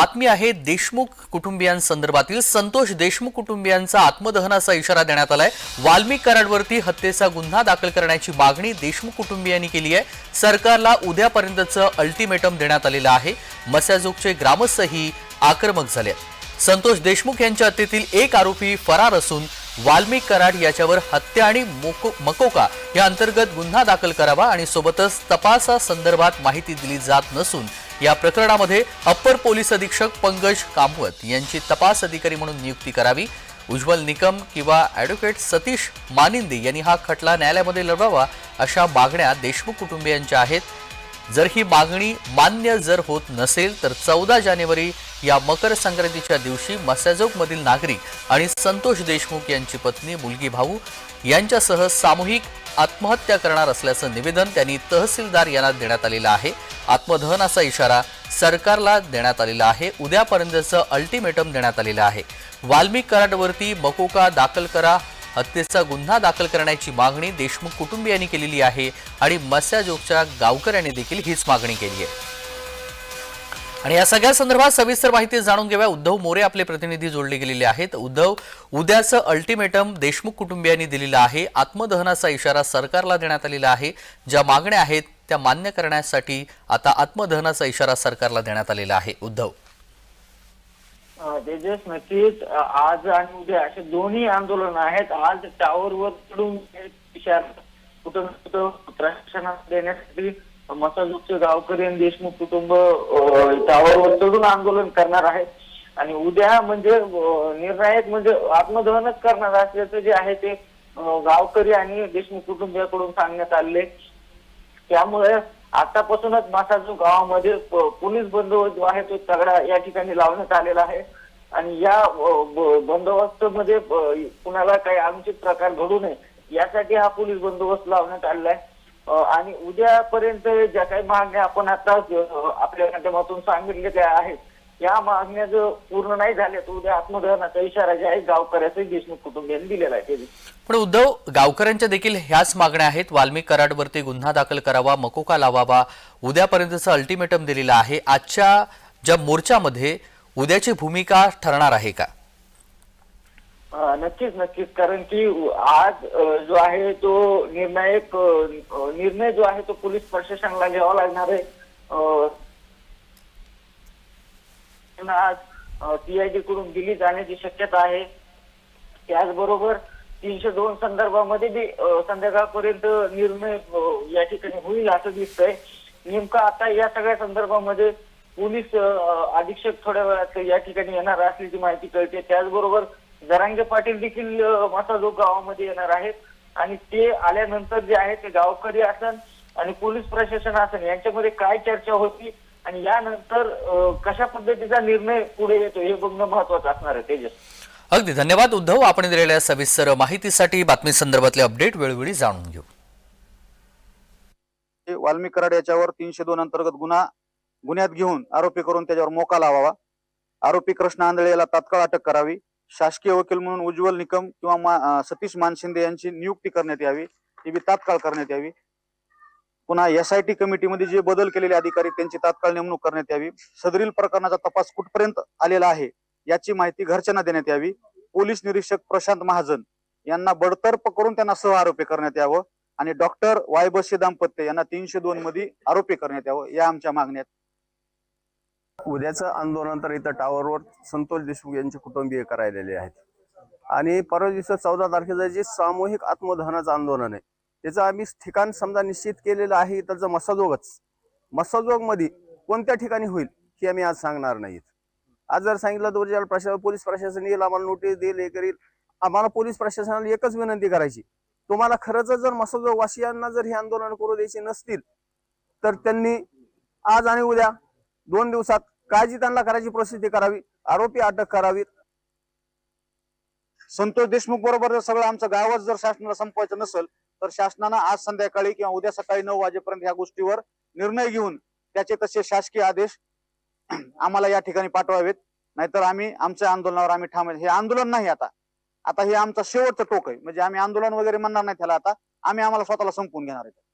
बातमी आहे देशमुख कुटुंबियांसंदर्भातील. संतोष देशमुख कुटुंबियांचा आत्मदहनाचा इशारा देण्यात आलाय. वाल्मिक कराडवरती हत्येचा गुन्हा दाखल करण्याची मागणी देशमुख कुटुंबियांनी केली आहे. सरकारला उद्यापर्यंतचं अल्टिमेटम देण्यात आलेलं आहे. मस्याजोगचे ग्रामस्थही आक्रमक झाले संतोष देशमुख यांच्या हत्येतील एक आरोपी फरार असून वाल्मिक कराड याच्यावर हत्या आणि मोको मकोका या अंतर्गत गुन्हा दाखल करावा आणि सोबतच तपासासंदर्भात माहिती दिली जात नसून या प्रकरणामध्ये अप्पर पोलीस अधीक्षक पंकज कामवत यांची तपास अधिकारी म्हणून नियुक्ती करावी. उज्ज्वल निकम किंवा ॲडव्होकेट सतीश मानिंदे यांनी हा खटला न्यायालयामध्ये लढवावा अशा मागण्या देशमुख कुटुंबियांच्या आहेत. जर ही मागणी मान्य जर होत नसेल तर चौदा जानेवारी या मकर संक्रांतीच्या दिवशी मस्याजोगमधील नागरिक आणि संतोष देशमुख यांची पत्नी मुलगी भाऊ यांच्यासह सामूहिक आत्महत्या करणार असल्याचं निवेदन त्यांनी तहसीलदार यांना देण्यात आलेलं आहे. आत्मदहनाचा इशारा सरकारला देण्यात आलेला आहे. उद्यापर्यंतचं अल्टिमेटम देण्यात आलेलं आहे. वाल्मिक कराडवरती मकोका दाखल करा हत्येचा गुन्हा दाखल करण्याची मागणी देशमुख कुटुंबियांनी केलेली आहे आणि मस्याजोगच्या गावकऱ्यांनी देखील हीच मागणी केली आहे. आणि या सगळ्या संदर्भात सविस्तर माहिती जाणून घेऊया. उद्धव मोरे आपले प्रतिनिधी जोडले गेलेले आहेत. उद्धव उद्याचं अल्टिमेटम देशमुख कुटुंबियांनी दिलेलं आहे. आत्मदहनाचा इशारा सरकारला देण्यात आलेला आहे. ज्या मागण्या आहेत त्या मान्य करण्यासाठी आता आत्मदहनाचा इशारा सरकारला देण्यात आलेला आहे. उद्धव. तेजस नक्कीच. आज आणि उद्या असे दोन्ही आंदोलन आहेत. आज टावरवर चढून इशारा कुठं कुठं देण्यासाठी मसाजूकचे गावकरी आणि देशमुख कुटुंब अ, टावरवर चढून आंदोलन करणार आहे आणि उद्या म्हणजे निर्णायक म्हणजे आत्मदहनच करणार असल्याचं जे आहे ते गावकरी आणि देशमुख कुटुंबियाकडून सांगण्यात आले त्यामुळे आतापासूनच मासाजू गावामध्ये पोलीस बंदोबस्त जो आहे तो तगडा या ठिकाणी लावण्यात आलेला आहे. आणि या बंदोबस्त मध्ये कुणाला काही अनुचित प्रकार घडू नये यासाठी हा पोलीस बंदोबस्त लावण्यात आलेला आहे. आणि उद्यापर्यंत ज्या काही मागण्या आपण आता आपल्या माध्यमातून सांगितलेल्या आहेत या मागण्या जर पूर्ण नाही झाल्या तर उद्या आत्मदहनाचा इशारा जे आहे गावकऱ्याचे देशमुख कुटुंबियांनी दिलेला आहे. ते पण उद्धव गावकऱ्यांच्या देखील ह्याच मागण्या आहेत. वाल्मिक कराडवरती गुन्हा दाखल करावा मकोका लावावा उद्यापर्यंतचं अल्टिमेटम दिलेलं आहे. आजच्या ज्या मोर्चामध्ये उद्याची भूमिका ठरणार आहे का? नक्कीच नक्कीच. कारण की आज जो आहे तो निर्णायक निर्णय जो आहे तो पोलीस प्रशासनाला घ्यावा लागणार आहे. आज सीआयडी कडून दिली जाण्याची शक्यता आहे. त्याचबरोबर तीनशे दोन संदर्भामध्ये बी संध्याकाळपर्यंत निर्णय या ठिकाणी होईल असं दिसतंय. नेमकं आता या सगळ्या संदर्भामध्ये पोलीस अधीक्षक थोड्या वेळात या ठिकाणी येणार असल्याची माहिती कळते. त्याचबरोबर जरांगे पाटील देखील मसाजोग गावामध्ये येणार आहेत. आणि ते आल्यानंतर जे आहे ते गावकरी असन आणि पोलीस प्रशासन असन यांच्यामध्ये काय चर्चा होती आणि यानंतर कशा पद्धतीचा निर्णय पुढे येतो हे बघणं महत्वाचं असणार आहे. तेजस. अगदी धन्यवाद उद्धव. आपण दिलेल्या सविस्तर माहितीसाठी बातमी संदर्भातले अपडेट वेळोवेळी जाणून घेऊ. हे वाल्मिक कराड याच्यावर तीनशे दोन अंतर्गत गुन्हा गुन्ह्यात घेऊन आरोपी करून त्याच्यावर मोका लावावा. आरोपी कृष्ण आंधळे याला तात्काळ अटक करावी. शासकीय वकील म्हणून उज्ज्वल निकम किंवा सतीश मानशिंदे यांची नियुक्ती करण्यात यावी. ती बी तात्काळ करण्यात यावी. पुन्हा एस आय टी कमिटीमध्ये जे बदल केलेले अधिकारी त्यांची तात्काळ नेमणूक करण्यात यावी. सदरील प्रकरणाचा तपास कुठपर्यंत आलेला आहे याची माहिती घरच्यांना देण्यात यावी. पोलीस निरीक्षक प्रशांत महाजन यांना बडतर्फ करून त्यांना सह आरोपी करण्यात यावं आणि डॉक्टर वायबसे दाम्पत्य यांना तीनशे दोन मध्ये आरोपी करण्यात यावं या आमच्या मागण्या आहेत. उद्याचं आंदोलन तर इथं टावरवर संतोष देशमुख यांचे कुटुंबीय करायलेले आहेत. आणि परवा दिवस चौदा तारखेचं जे सामूहिक आत्मदहनाचं आंदोलन आहे त्याचं आम्ही ठिकाण समजा निश्चित केलेलं आहे इथलचं मसाजोगच. मसाजोगमध्ये कोणत्या ठिकाणी होईल हे आम्ही आज सांगणार नाहीत. आज जर सांगितलं तर प्रशासन प्रशा पोलीस प्रशासन येईल आम्हाला नोटीस देईल हे करील. आम्हाला पोलीस प्रशासनाला एकच विनंती करायची तुम्हाला खरंच जर मसाजोगवासियांना जर हे आंदोलन करू द्यायचे नसतील तर त्यांनी आज आणि उद्या दोन दिवसात काळजी त्यांना करायची प्रसिद्धी करावी आरोपी अटक करावी. संतोष देशमुख बरोबर जर सगळं आमचं गावच जर शासनाला संपवायचं नसेल तर शासनानं आज संध्याकाळी किंवा उद्या सकाळी नऊ वाजेपर्यंत या गोष्टीवर निर्णय घेऊन त्याचे तसे शासकीय आदेश आम्हाला या ठिकाणी पाठवावेत. नाहीतर आम्ही आमच्या आंदोलनावर आम्ही ठाम हे आंदोलन नाही आता. आता हे आमचं शेवटचं टोक आहे. म्हणजे आम्ही आंदोलन वगैरे म्हणणार नाही त्याला आता. आम्ही आम्हाला स्वतःला संपवून घेणार आहे.